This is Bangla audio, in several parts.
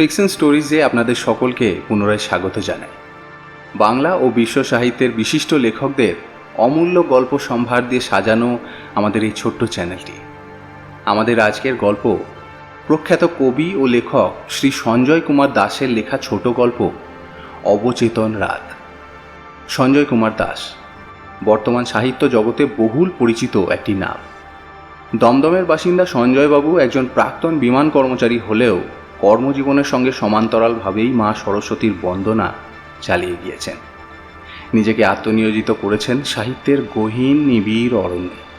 ফিকশন স্টোরিজে আপনাদের সকলকে পুনরায় স্বাগত জানাই। বাংলা ও বিশ্ব সাহিত্যের বিশিষ্ট লেখকদের অমূল্য গল্প সম্ভার দিয়ে সাজানো আমাদের এই ছোট্ট চ্যানেলটি। আমাদের আজকের গল্প, প্রখ্যাত কবি ও লেখক শ্রী সঞ্জয় কুমার দাসের লেখা ছোট গল্প, অবচেতন রাত। সঞ্জয় কুমার দাস, বর্তমান সাহিত্য জগতে বহুল পরিচিত একটি নাম। দমদমের বাসিন্দা সঞ্জয়বাবু একজন প্রাক্তন বিমান কর্মচারী হলেও কর্মজীবনের সঙ্গে সমান্তরালভাবেই মা সরস্বতীর বন্দনা চালিয়ে গিয়েছেন। নিজেকে আত্মনিয়োজিত করেছেন সাহিত্যের গহীন নিবিড় অরণ্যে।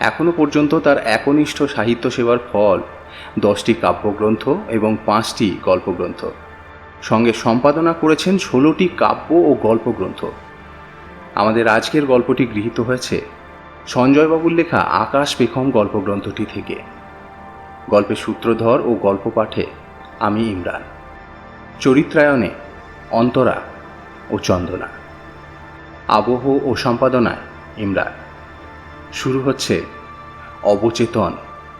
এখনও পর্যন্ত তার একনিষ্ঠ সাহিত্য সেবার ফল দশটি কাব্যগ্রন্থ এবং পাঁচটি গল্পগ্রন্থ। সঙ্গে সম্পাদনা করেছেন ষোলোটি কাব্য ও গল্পগ্রন্থ। আমাদের আজকের গল্পটি গৃহীত হয়েছে সঞ্জয়বাবুর লেখা আকাশ পেখম গল্পগ্রন্থটি থেকে। গল্পের সূত্রধর ও গল্প পাঠে আমি ইমরান। চরিত্রায়নে অন্তরা ও চন্দনা। আবহ ও সম্পাদনায় ইমরান। শুরু হচ্ছে অবচেতন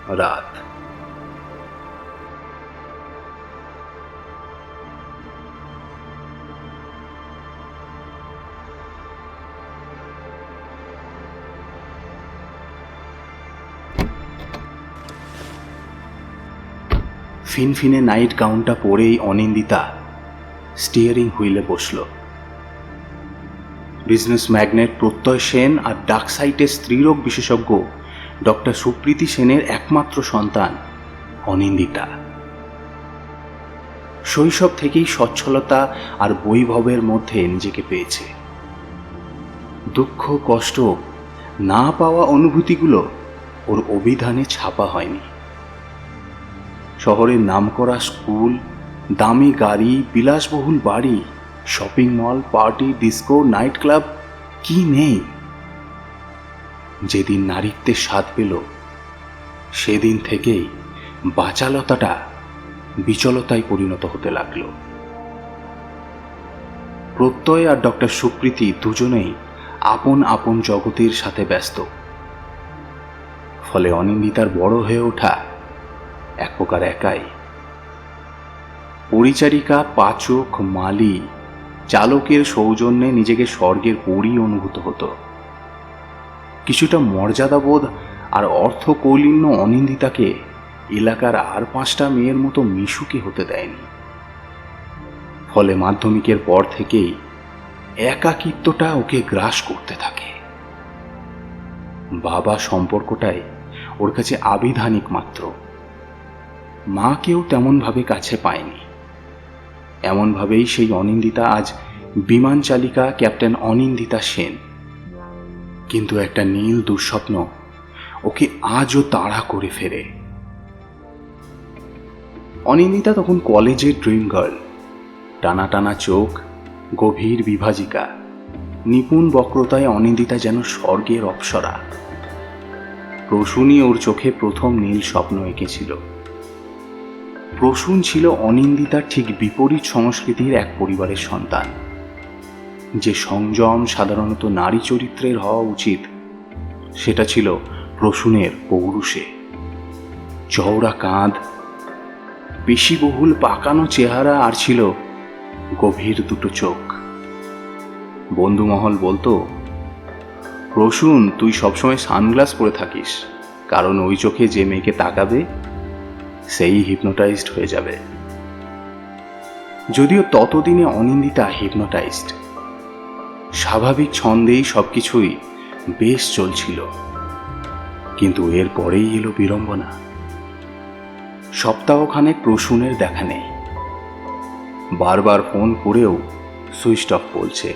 রাত। ফিনফিনে নাইট গাউনটা পরেই অনিন্দিতা স্টিয়ারিং হুইলে বসল। বিজনেস ম্যাগনেট প্রত্যয় সেন আর ডাকসাইটের স্ত্রীরোগ বিশেষজ্ঞ ডক্টর সুপ্রীতি সেনের একমাত্র সন্তান অনিন্দিতা। শৈশব থেকেই সচ্ছলতা আর বৈভবের মধ্যে নিজেকে পেয়েছে। দুঃখ, কষ্ট না পাওয়া অনুভূতিগুলো ওর অভিধানে ছাপা হয়নি। শহরের নামকরা স্কুল, দামি গাড়ি, বিলাসবহুল বাড়ি, shopping mall, party, disco, night club, কি নেই? যেদিন নারীত্বের স্বাদ পেল, সেদিন থেকেই বাচালতাটা বিচলতায় পরিণত হতে লাগল। প্রত্যয় আর ডক্টর সুপ্রীতি দুজনেই আপন আপন জগতের সাথে ব্যস্ত। ফলে অনিন্দিতার বড় হয়ে ওঠা এক প্রকার একাই। পরিচারিকা, পাচক, মালি চালকের সৌজন্যে নিজেকে স্বর্গের পরই অনুভূত হতো। কিছুটা মর্যাদাবোধ আর অর্থ কৌলিন্য অনিন্দিতাকে এলাকার আর পাঁচটা মেয়ের মতো মিশুকে হতে দেয়নি। ফলে মাধ্যমিকের পর থেকেই একাকিত্বটা ওকে গ্রাস করতে থাকে। বাবা সম্পর্কটাই ওর কাছে আবিধানিক মাত্র। মাকেও তেমনভাবে কাছে পায়নি। এমনভাবেই সেই অনিন্দিতা আজ বিমান চালিকা ক্যাপ্টেন অনিন্দিতা সেন। কিন্তু একটা নীল দুঃস্বপ্ন ওকে আজও তাড়া করে ফেরে। অনিন্দিতা তখন কলেজের ড্রিম গার্ল। টানা টানা চোখ, গভীর বিভাজিকা। নিপুণ বক্রতায় অনিন্দিতা যেন স্বর্গের অপ্সরা। প্রসূনই ওর চোখে প্রথম নীল স্বপ্ন এঁকেছিল। প্রসূন ছিল অনিন্দিতার ঠিক বিপরীত সংস্কৃতির এক পরিবারের সন্তান। যে সংযম সাধারণত নারী চরিত্রের হওয়া উচিত, সেটা ছিল প্রসূনের পৌরুষে। চওড়া কাঁধ, পেশিবহুল পাকানো চেহারা আর ছিল গভীর দুটো চোখ। বন্ধুমহল বলতো, প্রসূন, তুই সবসময় সানগ্লাস পরে থাকিস, কারণ ওই চোখে যে মেয়েকে তাকাবে সেই হিপনোটাইজড হয়ে যাবে। যদিও ততদিনে অনিন্দিতা হিপনোটাইজড স্বাভাবিক ছন্দেই সবকিছুই বেশ চলছিল। কিন্তু এর পরেই এলো বিড়ম্বনা। সপ্তাহখানেক প্রসূনের দেখা নেই। বারবার ফোন করেও সুইচ অফ বলছে।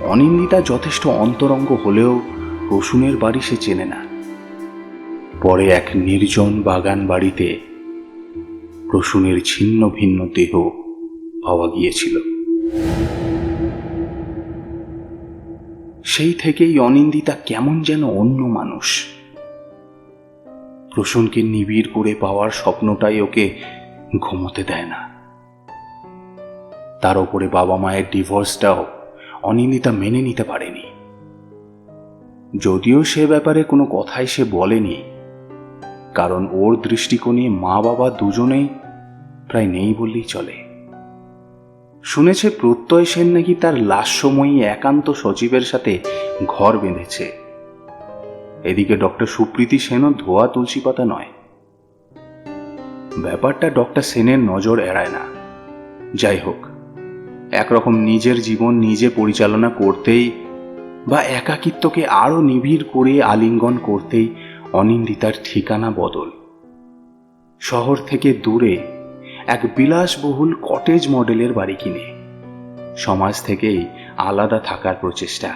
অনিন্দিতা যথেষ্ট অন্তরঙ্গ হলেও প্রসূনের বাড়ি সে চেনে না। পরে এক নির্জন বাগান বাড়িতে প্রসূনের ছিন্ন ভিন্ন দেহ পাওয়া গিয়েছিল। সেই থেকেই অনিন্দিতা কেমন যেন অন্য মানুষ। প্রসূনকে নিবিড় করে পাওয়ার স্বপ্নটাই ওকে ঘুমোতে দেয় না। তার ওপরে বাবা মায়ের ডিভোর্সটাও অনিন্দিতা মেনে নিতে পারেনি। যদিও সে ব্যাপারে কোনো কথাই সে বলেনি কারণ ওর দৃষ্টিকোণে মা বাবা দুজনেই প্রায় নেই বললেই চলে। শুনেছে প্রত্যয় সেন নাকি তার লাস্যময়ী একান্ত সচিবের সাথে ঘর বেঁধেছে। এদিকে ডক্টর সুপ্রীতি সেনও ধোয়া তুলসী পাতা নয়। ব্যাপারটা ডক্টর সেনের নজর এড়ায় না। যাই হোক, একরকম নিজের জীবন নিজে পরিচালনা করতেই বা একাকিত্বকে আরও নিবিড় করে আলিঙ্গন করতেই অনিন্দিতার ঠিকানা বদল। শহর থেকে দূরে এক বিলাসবহুল কটেজ মডেলের বাড়ি কিনে। সমাজ থেকেই আলাদা থাকার প্রচেষ্টা।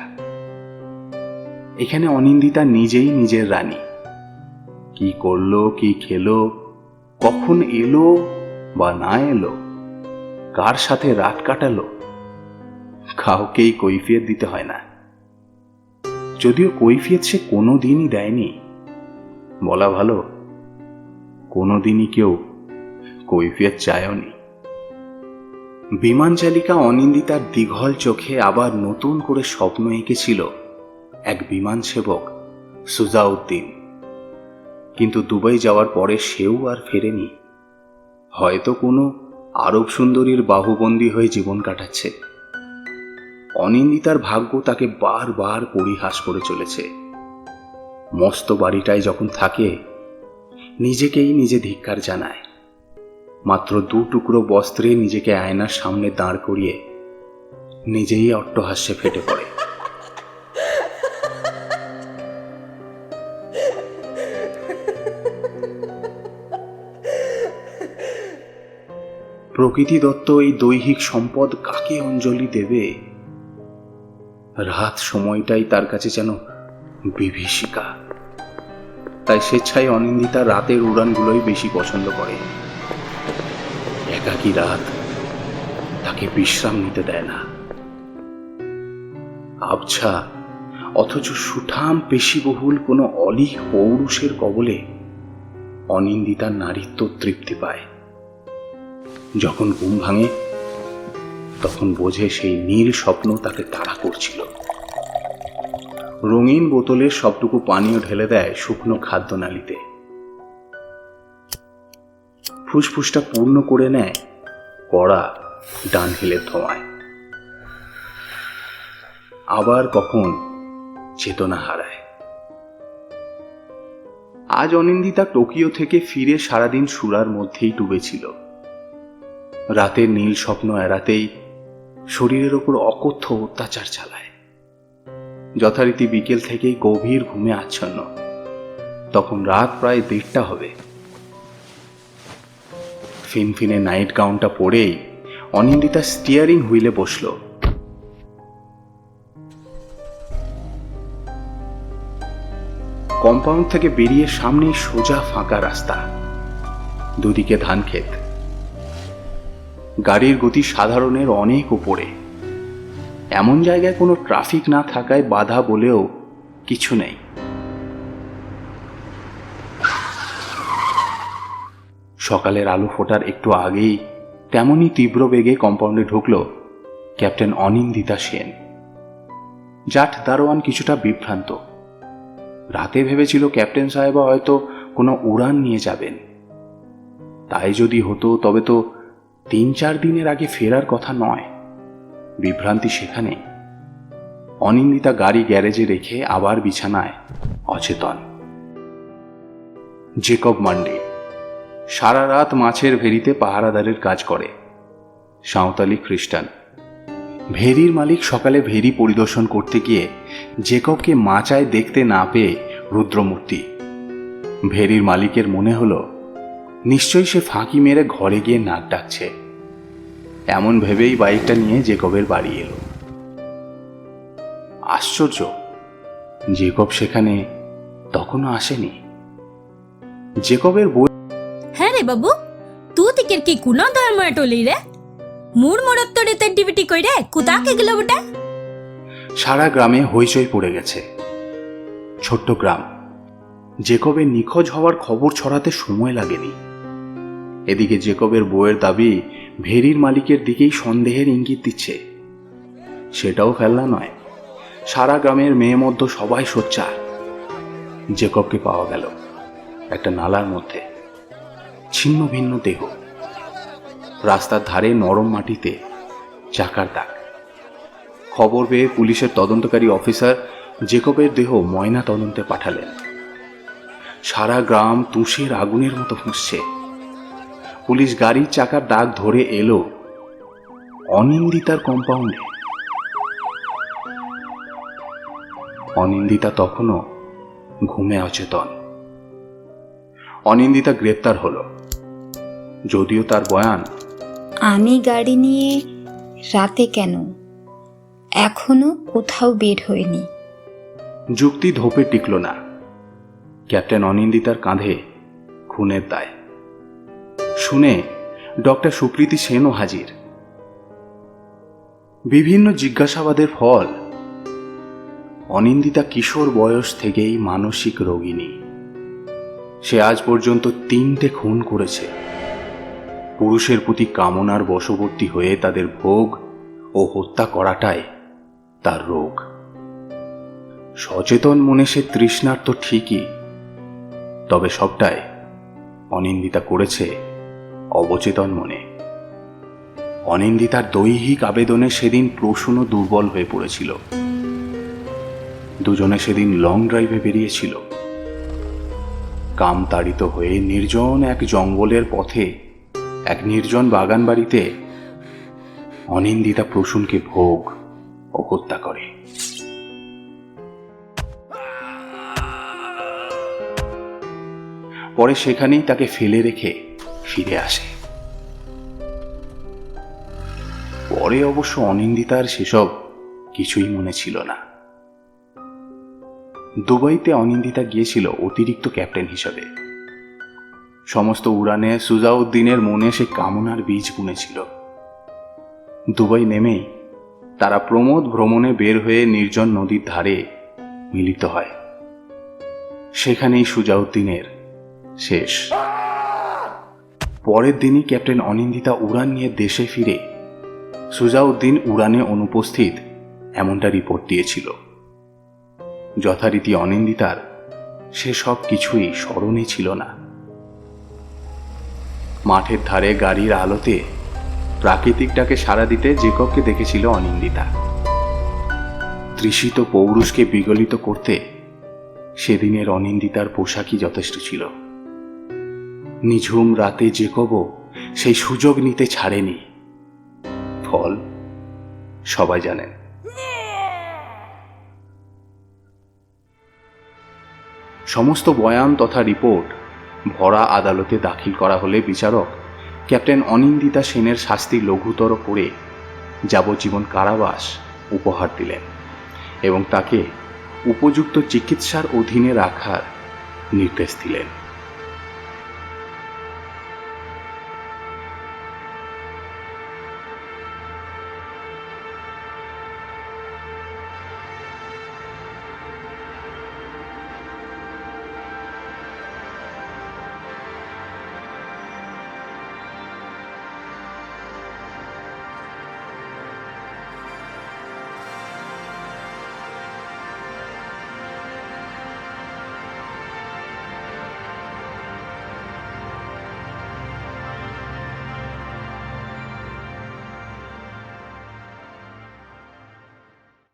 এখানে অনিন্দিতা নিজেই নিজের রানী। কি করল, কি খেলো, কখন এলো বা না এলো, কার সাথে রাত কাটালো, কাউকেই কৈফিয়ত দিতে হয় না। যদিও কৈফিয়ত সে কোনো দিনই দেয়নি বলা ভালো? কোনো দিনই কেউ কৈফিয়ত চায়নি বিমান চালিকা অনিন্দিতার দীঘল চোখে আবার নতুন করে স্বপ্ন এঁকেছিল এক বিমান সেবক সুজাউদ্দিন। কিন্তু দুবাই যাওয়ার পরে সেও আর ফেরেনি। হয়তো কোনো আরব সুন্দরীর বাহুবন্দী হয়ে জীবন কাটাচ্ছে। অনিন্দিতার ভাগ্য তাকে বারবার পরিহাস করে চলেছে। মস্ত বাড়িটায় যখন থাকে, নিজেকেই নিজে ধিক্কার জানায়। মাত্র দু টুকরো বস্ত্রে নিজেকে আয়নার সামনে দাঁড় করিয়ে নিজেই অট্টহাস্যে ফেটে পড়ে। প্রকৃতি দত্ত এই দৈহিক সম্পদ কাকে অঞ্জলি দেবে? রাত সময়টাই তার কাছে যেন বিভীষিকা। তাই স্বেচ্ছায় অনিন্দিতা রাতের উড়ানগুলোই বেশি পছন্দ করে। একাকী রাত তাকে বিশ্রাম নিতে দেয় না। আবছা, অথচ সুঠাম পেশিবহুল কোনো অলিক পৌরুষের কবলে অনিন্দিতার নারীত্ব তৃপ্তি পায়। যখন ঘুম ভাঙে, তখন বোঝে সেই নীল স্বপ্ন তাকে তাড়া করছিল। রঙিন বোতলের সবটুকু পানীয় ঢেলে দেয় শুকনো খাদ্যনালীতে। ফুসফুসটা পূর্ণ করে নেয় কড়া ডান হিলের ধোঁয়ায়। আবার কখন চেতনা হারায়। আজ অনিন্দিতা টোকিও থেকে ফিরে সারাদিন সুরার মধ্যেই ডুবেছিল। রাতের নীল স্বপ্ন এড়াতেই শরীরের ওপর অকথ্য অত্যাচার চালায়। যথারীতি বিকেল থেকেই গভীর ঘুমে আচ্ছন্ন। তখন রাত প্রায় দেড়টা হবে। ফিনফিনে নাইট গাউনটা পরেই অনিন্দিতা স্টিয়ারিং হুইলে বসল। কম্পাউন্ড থেকে বেরিয়ে সামনেই সোজা ফাঁকা রাস্তা। দুদিকে ধান ক্ষেত গাড়ির গতি সাধারণের অনেক উপরে। এমন জায়গায় কোনো ট্রাফিক না থাকায় বাধা বলেও কিছু নেই। সকালের আলো ফোটার একটু আগেই তেমনই তীব্র বেগে কম্পাউন্ডে ঢুকল ক্যাপ্টেন অনিন্দিতা সেন। জাট দারোয়ান কিছুটা বিভ্রান্ত। রাতে ভেবেছিল ক্যাপ্টেন সাহেবা হয়তো কোনো উড়ান নিয়ে যাবেন। তাই যদি হতো, তবে তো তিন চার দিনের আগে ফেরার কথা নয়। বিভ্রান্তি সেখানে। অনিন্দিতা গাড়ি গ্যারেজে রেখে আবার বিছানায় অচেতন। জেকব মান্ডে সারা রাত মাছের ভেরিতে পাহারাদারের কাজ করে। সাঁওতালি খ্রিস্টান। ভেরির মালিক সকালে ভেরি পরিদর্শন করতে গিয়ে জেকবকে মাচায় দেখতে না পেয়ে রুদ্রমূর্তি। ভেরির মালিকের মনে হলো, নিশ্চয়ই সে ফাঁকি মেরে ঘরে গিয়ে নাক ডাকছে। এমন ভেবেই বাইকটা নিয়ে জেকবের বাড়ি এলো। আশ্চর্য জেকব সেখানে তখনও আসেনি। জেকবের বই হ্যাঁ রে বাবু তুই তিকের কি কুনো ধর্ময় টলি রে? মুর মোড়ত তোরে ডিবিটি কই রে? কুতাকে গেল ওটা সারা গ্রামে হইচই পড়ে গেছে। ছোট্ট গ্রাম। জেকবের নিখোঁজ হওয়ার খবর ছড়াতে সময় লাগেনি। এদিকে জেকবের বইয়ের দাবি ভেরির মালিকের দিকেই সন্দেহের ইঙ্গিত দিচ্ছে। সেটাও ফেলনা নয়। সারা গ্রামের মেয়ে মধ্য সবাই সোচ্চার। জেকবকে পাওয়া গেল একটা নালার মধ্যে। ছিন্ন ভিন্ন দেহ। রাস্তার ধারে নরম মাটিতে চাকার দাগ। খবর পেয়ে পুলিশের তদন্তকারী অফিসার জেকবের দেহ ময়না তদন্তে পাঠালেন। সারা গ্রাম তুষের আগুনের মতো ফুঁসছে। পুলিশ গাড়ির চাকার ডাক ধরে এলো অনিন্দিতার কম্পাউন্ডে। অনিন্দিতা তখনও ঘুমে অচেতন। অনিন্দিতা গ্রেপ্তার হলো। যদিও তার বয়ান আমি গাড়ি নিয়ে রাতে কেন? এখনও কোথাও বের হইনি। যুক্তি ধোপে টিকল না। ক্যাপ্টেন অনিন্দিতার কাঁধে খুনের দায়। শুনে ডক্টর সুপ্রীতি সেনও হাজির। বিভিন্ন জিজ্ঞাসাবাদের ফল অনিন্দিতা কিশোর বয়স থেকেই মানসিক রোগিনী সে আজ পর্যন্ত তিনটে খুন করেছে। পুরুষের প্রতি কামনার বশবর্তী হয়ে তাদের ভোগ ও হত্যা করাটাই তার রোগ। সচেতন মনে সে তৃষ্ণার তো ঠিকই, তবে সবটাই অনিন্দিতা করেছে অবচেতন মনে। অনিন্দিতার দৈহিক আবেদনে সেদিন প্রসূন দুর্বল হয়ে পড়েছিল। দুজনে সেদিন লং ড্রাইভে বেরিয়েছিল। কাম তাড়িত হয়ে নির্জন এক জঙ্গলের পথে এক নির্জন বাগান বাড়িতে অনিন্দিতা প্রসূনকে ভোগ ও হত্যা করে। পরে সেখানেই তাকে ফেলে রেখে ফিরে আসে। পরে অবশ্য অনিন্দিতার সেসব কিছুই মনে ছিল না। দুবাইতে অনিন্দিতা গিয়েছিল অতিরিক্ত ক্যাপ্টেন হিসাবে। সমস্ত উড়ানে সুজাউদ্দিনের মনে সে কামনার বীজ বুনেছিল। দুবাই নেমেই তারা প্রমোদ ভ্রমণে বের হয়ে নির্জন নদীর ধারে মিলিত হয়। সেখানেই সুজাউদ্দিনের শেষ পরের দিনই ক্যাপ্টেন অনিন্দিতা উড়ান নিয়ে দেশে ফিরে। সুজাউদ্দিন উড়ানে অনুপস্থিত এমনটা রিপোর্ট দিয়েছিল। যথারীতি অনিন্দিতার সে সব কিছুই স্মরণে ছিল না। মাঠের ধারে গাড়ির আলোতে প্রাকৃতিকটাকে সাড়া দিতে জেকবকে দেখেছিল অনিন্দিতা। তৃষিত পৌরুষকে বিগলিত করতে সেদিনের অনিন্দিতার পোশাকই যথেষ্ট ছিল। নিঝুম রাতে জেকবও সেই সুযোগ নিতে ছাড়েনি। ফল, সবাই জানেন। সমস্ত বয়ান তথা রিপোর্ট ভরা আদালতে দাখিল করা হলে বিচারক ক্যাপ্টেন অনিন্দিতা সেনের শাস্তি লঘুতর করে যাবজ্জীবন কারাবাস উপহার দিলেন এবং তাকে উপযুক্ত চিকিৎসার অধীনে রাখার নির্দেশ দিলেন।